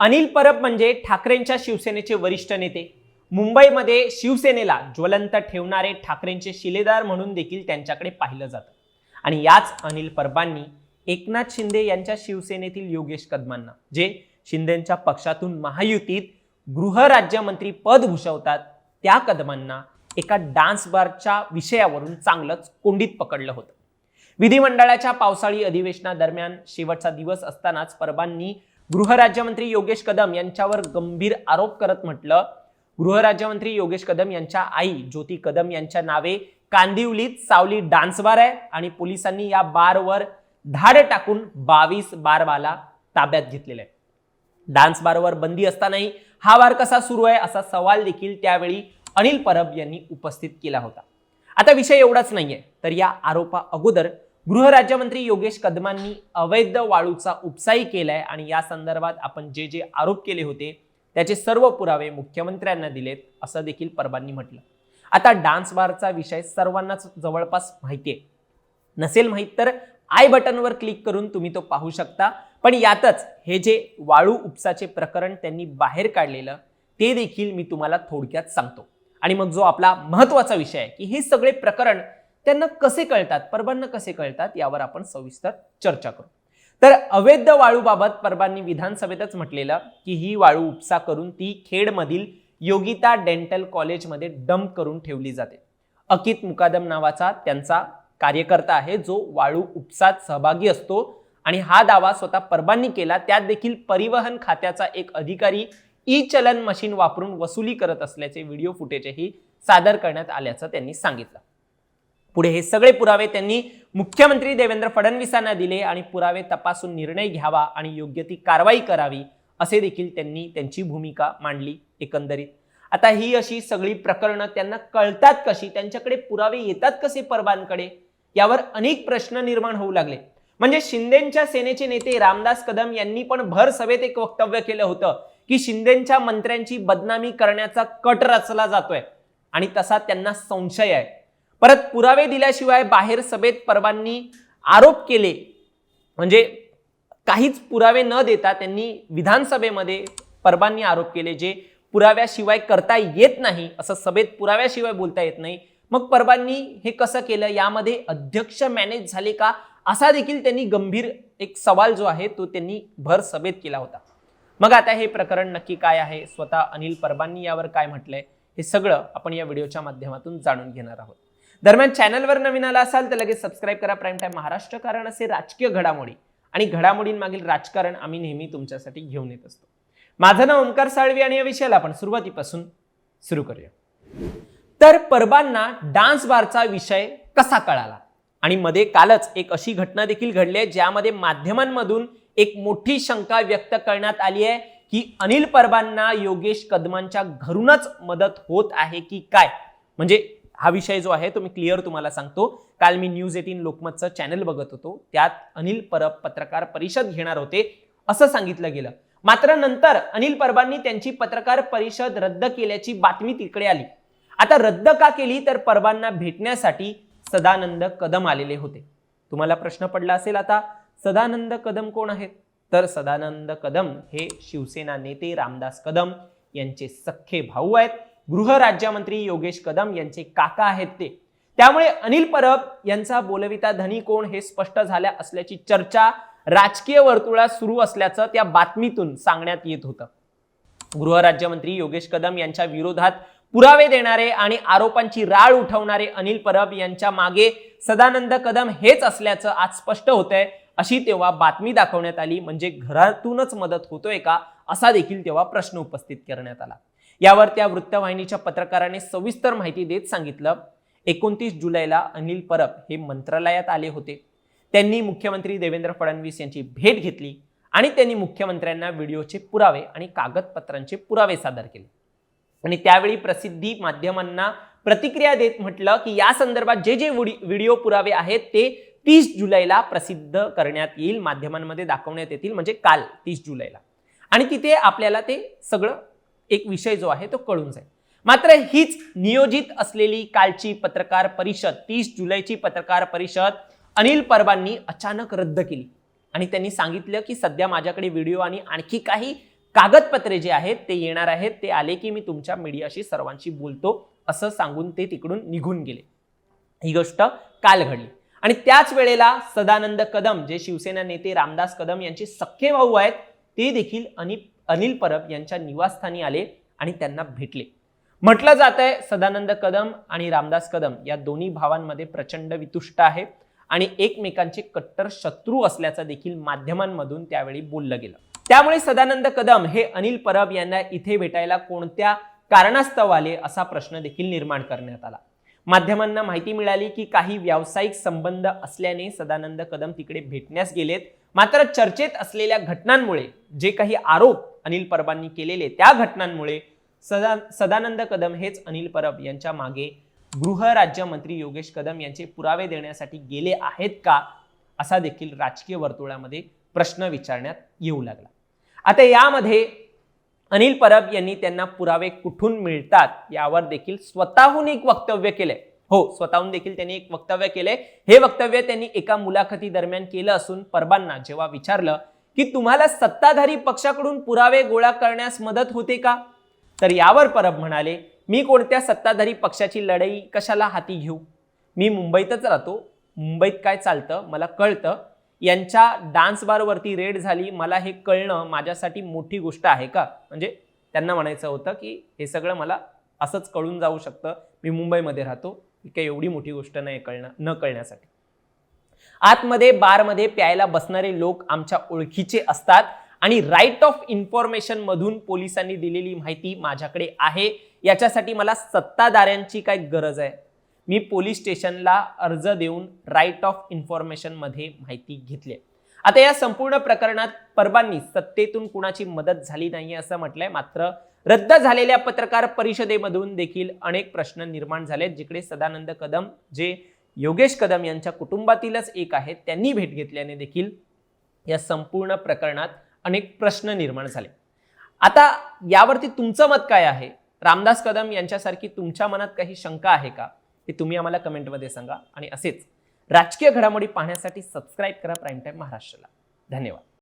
अनिल परब म्हणजे ठाकरेंच्या शिवसेनेचे वरिष्ठ नेते. मुंबईमध्ये शिवसेनेला ज्वलंत ठेवणारे ठाकरेंचे शिलेदार म्हणून देखील त्यांच्याकडे पाहिलं जातं. आणि याच अनिल परबांनी एकनाथ शिंदे यांच्या शिवसेनेतील योगेश कदमांना जे शिंदेच्या पक्षातून महायुतीत गृहराज्यमंत्री पद भूषवतात त्या कदमांना एका डान्स बारच्या विषयावरून चांगलंच कोंडीत पकडलं होतं. विधिमंडळाच्या पावसाळी अधिवेशनादरम्यान शेवटचा दिवस असतानाच परबांनी गृहराज्यमंत्री योगेश कदम यांच्यावर गंभीर आरोप करत म्हटलं. गृहराज्यमंत्री योगेश कदम यांच्या आई ज्योती कदम यांच्या नावे कांदिवलीत सावली डान्स बार आहे आणि पोलिसांनी या बारवर धाड टाकून बावीस बारवाला ताब्यात घेतलेला आहे. डान्स बारवर बंदी असतानाही हा वार कसा सुरू आहे असा सवाल देखील त्यावेळी अनिल परब यांनी उपस्थित केला होता. आता विषय एवढाच नाहीये तर या आरोपा अगोदर गृहराज्यमंत्री योगेश कदमांनी अवैध वाळूचा उपसाही केलाय आणि या संदर्भात आपण जे जे आरोप केले होते त्याचे सर्व पुरावे मुख्यमंत्र्यांना दिलेत असं देखील परबांनी म्हटलं. आता डान्स बारचा विषय सर्वांनाच जवळपास माहिती आहे. नसेल माहीत तर आय बटनवर क्लिक करून तुम्ही तो पाहू शकता. पण यातच हे जे वाळू उपसाचे प्रकरण त्यांनी बाहेर काढलेलं ते देखील मी तुम्हाला थोडक्यात सांगतो. आणि मग जो आपला महत्त्वाचा विषय आहे की हे सगळे प्रकरण त्यांना कसे कळतात? परबांना कसे कळतात? यावर आपण सविस्तर चर्चा करू. तर अवैध वाळूबाबत परबांनी विधानसभेतच म्हटलेलं की ही वाळू उपसा करून ती खेडमधील योगिता डेंटल कॉलेजमध्ये डंप करून ठेवली जाते. अकित मुकादम नावाचा त्यांचा कार्यकर्ता आहे जो वाळू उपसात सहभागी असतो आणि हा दावा स्वतः परबांनी केला. त्यात देखील परिवहन खात्याचा एक अधिकारी ई चलन मशीन वापरून वसुली करत असल्याचे व्हिडिओ फुटेजही सादर करण्यात आल्याचं त्यांनी सांगितलं. पुढे हे सगळे पुरावे त्यांनी मुख्यमंत्री देवेंद्र फडणवीसांना दिले आणि पुरावे तपासून निर्णय घ्यावा आणि योग्य ती कारवाई करावी असे देखील त्यांनी त्यांची भूमिका मांडली एकंदरीत. आता ही अशी सगळी प्रकरणं त्यांना कळतात कशी? त्यांच्याकडे पुरावे येतात कसे परबांकडे? यावर अनेक प्रश्न निर्माण होऊ लागले. म्हणजे शिंदेच्या सेनेचे नेते रामदास कदम यांनी पण भर सभेत एक वक्तव्य केलं होतं की शिंदेच्या मंत्र्यांची बदनामी करण्याचा कट रचला जातोय आणि तसा त्यांना संशय आहे. परत पुरावे दिल्याशिवाय बाहेर सभेत परबांनी आरोप केले. म्हणजे काहीच पुरावे न देता त्यांनी विधानसभेमध्ये परबांनी आरोप केले जे पुराव्याशिवाय करता येत नाही असं सभेत पुराव्याशिवाय बोलता येत नाही. मग परबांनी हे कसं केलं? यामध्ये अध्यक्ष मॅनेज झाले का? असा देखील त्यांनी गंभीर एक सवाल जो आहे तो त्यांनी भर सभेत केला होता. मग आता हे प्रकरण नक्की काय आहे? स्वतः अनिल परबांनी यावर काय म्हटलंय? हे सगळं आपण या व्हिडिओच्या माध्यमातून जाणून घेणार आहोत. दरम्यान चॅनलवर नवीन आला असाल तर लगेच सबस्क्राईब करा. प्राईम टाईम महाराष्ट्र कारण असे राजकीय घडामोडी आणि घडामोडींमागील राजकारण आम्ही नेहमी तुमच्यासाठी घेऊन येत असतो. माझं नाव ओंकार साळवी आणि या विषयाला आपण सुरुवातीपासून सुरू करूया. तर परबांना डान्स बारचा विषय कसा कळाला? आणि मध्ये कालच एक अशी घटना देखील घडली आहे ज्यामध्ये माध्यमांमधून एक मोठी शंका व्यक्त करण्यात आली आहे की अनिल परबांना योगेश कदमांच्या घरूनच मदत होत आहे की काय? म्हणजे हा विषय जो आहे तो मी क्लिअर तुम्हाला सांगतो. काल मी न्यूज एटीन लोकमतचं चॅनल बघत होतो. त्यात अनिल परब पत्रकार परिषद घेणार होते असं सांगितलं गेलं. मात्र नंतर अनिल परबांनी त्यांची पत्रकार परिषद रद्द केल्याची बातमी तिकडे आली. आता रद्द का केली तर परबांना भेटण्यासाठी सदानंद कदम आलेले होते. तुम्हाला प्रश्न पडला असेल आता सदानंद कदम कोण आहेत? तर सदानंद कदम हे शिवसेना नेते रामदास कदम यांचे सख्खे भाऊ आहेत. गृहराज्यमंत्री योगेश कदम यांचे काका आहेत ते. त्यामुळे अनिल परब यांचा बोलविता धनी कोण हे स्पष्ट झाल्या असल्याची चर्चा राजकीय वर्तुळात सुरू असल्याचं त्या बातमीतून सांगण्यात येत होतं. गृहराज्यमंत्री योगेश कदम यांच्या विरोधात पुरावे देणारे आणि आरोपांची राळ उठवणारे अनिल परब यांच्या मागे सदानंद कदम हेच असल्याचं आज स्पष्ट होतंय अशी तेव्हा बातमी दाखवण्यात आली. म्हणजे घरातूनच मदत होतोय का? असा देखील तेव्हा प्रश्न उपस्थित करण्यात आला. यावर त्या वृत्तवाहिनीच्या पत्रकाराने सविस्तर माहिती देत सांगितलं. एकोणतीस जुलैला अनिल परब हे मंत्रालयात आले होते. त्यांनी मुख्यमंत्री देवेंद्र फडणवीस यांची भेट घेतली आणि त्यांनी मुख्यमंत्र्यांना व्हिडिओचे पुरावे आणि कागदपत्रांचे पुरावे सादर केले. आणि त्यावेळी प्रसिद्धी माध्यमांना प्रतिक्रिया देत म्हटलं की या संदर्भात जे जे व्हिडिओ पुरावे आहेत ते तीस जुलैला प्रसिद्ध करण्यात येईल माध्यमांमध्ये दाखवण्यात येतील म्हणजे काल तीस जुलैला. आणि तिथे आपल्याला ते सगळं एक विषय जो आहे तो कळून जाईल. मात्र हीच नियोजित असलेली कालची पत्रकार परिषद तीस जुलैची पत्रकार परिषद अनिल परबांनी अचानक रद्द केली. आणि त्यांनी सांगितलं की सध्या माझ्याकडे व्हिडिओ आणि आणखी काही कागदपत्रे जे आहेत ते येणार आहेत ते आले की मी तुमच्या मीडियाशी सर्वांशी बोलतो असं सांगून ते तिकडून निघून गेले. ही गोष्ट काल घडली. आणि त्याच वेळेला सदानंद कदम जे शिवसेना नेते रामदास कदम यांचे सख्खे भाऊ आहेत ते देखील अनिल अनिल परब यांच्या निवासस्थानी आले आणि त्यांना भेटले. म्हटलं जात आहे सदानंद कदम आणि रामदास कदम या दोन्ही भावांमध्ये प्रचंड वितुष्ट आहे आणि एकमेकांचे कट्टर शत्रू असल्याचं देखील माध्यमांमधून त्यावेळी बोललं गेलं. त्यामुळे सदानंद कदम हे अनिल परब यांना इथे भेटायला कोणत्या कारणास्तव आले असा प्रश्न देखील निर्माण करण्यात आला. माध्यमांना माहिती मिळाली की काही व्यावसायिक संबंध असल्याने सदानंद कदम तिकडे भेटण्यास गेलेत. मात्र चर्चेत असलेल्या घटनांमुळे जे काही आरोप अनिल परबांनी केलेले त्या घटनांमुळे सदा सदानंद कदम हेच अनिल परब यांच्या मागे गृहराज्यमंत्री योगेश कदम यांचे पुरावे देण्यासाठी गेले आहेत का असा देखील राजकीय वर्तुळामध्ये प्रश्न विचारण्यात येऊ लागला. आता यामध्ये अनिल परब यांनी त्यांना पुरावे कुठून मिळतात यावर देखील स्वतःहून एक वक्तव्य केलंय. हो स्वतःहून देखील त्यांनी एक वक्तव्य केलंय. हे वक्तव्य त्यांनी एका मुलाखती दरम्यान केलं असून परबांना जेव्हा विचारलं की तुम्हाला सत्ताधारी पक्षाकडून पुरावे गोळा करण्यास मदत होते का? तर यावर परब म्हणाले मी कोणत्या सत्ताधारी पक्षाची लढाई कशाला हाती घेऊ? मी मुंबईतच राहतो. मुंबईत काय चालतं मला कळतं. यांच्या डान्स बारवरती रेड झाली मला हे कळणं माझ्यासाठी मोठी गोष्ट आहे का? म्हणजे त्यांना म्हणायचं होतं की हे सगळं मला असंच कळून जाऊ शकतं. मी मुंबईमध्ये राहतो. काही एवढी मोठी गोष्ट नाही कळणं न कळण्यासाठी. आतमध्ये बारमध्ये प्यायला बसणारे लोक आमच्या ओळखीचे असतात आणि राईट ऑफ इन्फॉर्मेशन मधून पोलिसांनी दिलेली माहिती माझ्याकडे आहे. याच्यासाठी मला सत्ताधाऱ्यांची काय गरज आहे? मी पोलीस स्टेशनला अर्ज देऊन राईट ऑफ इन्फॉर्मेशनमध्ये माहिती घेतली. आता या संपूर्ण प्रकरणात परबांनी सत्तेतून कुणाची मदत झाली नाही असं म्हटलंय. मात्र रद्द झालेल्या पत्रकार परिषदेमधून देखील अनेक प्रश्न निर्माण झालेत जिकडे सदानंद कदम जे योगेश कदम यांच्या कुटुंबातीलच एक आहेत. त्यांनी भेट घेतल्याने देखील या संपूर्ण प्रकरणात अनेक प्रश्न निर्माण झाले. आता यावरती तुमचं मत काय आहे? रामदास कदम यांच्यासारखी तुमच्या मनात काही शंका आहे का? ते तुम्ही आम्हाला कमेंटमध्ये सांगा. आणि असेच राजकीय घडामोडी पाहण्यासाठी सबस्क्राईब करा. प्राईम टाईम महाराष्ट्राला. धन्यवाद.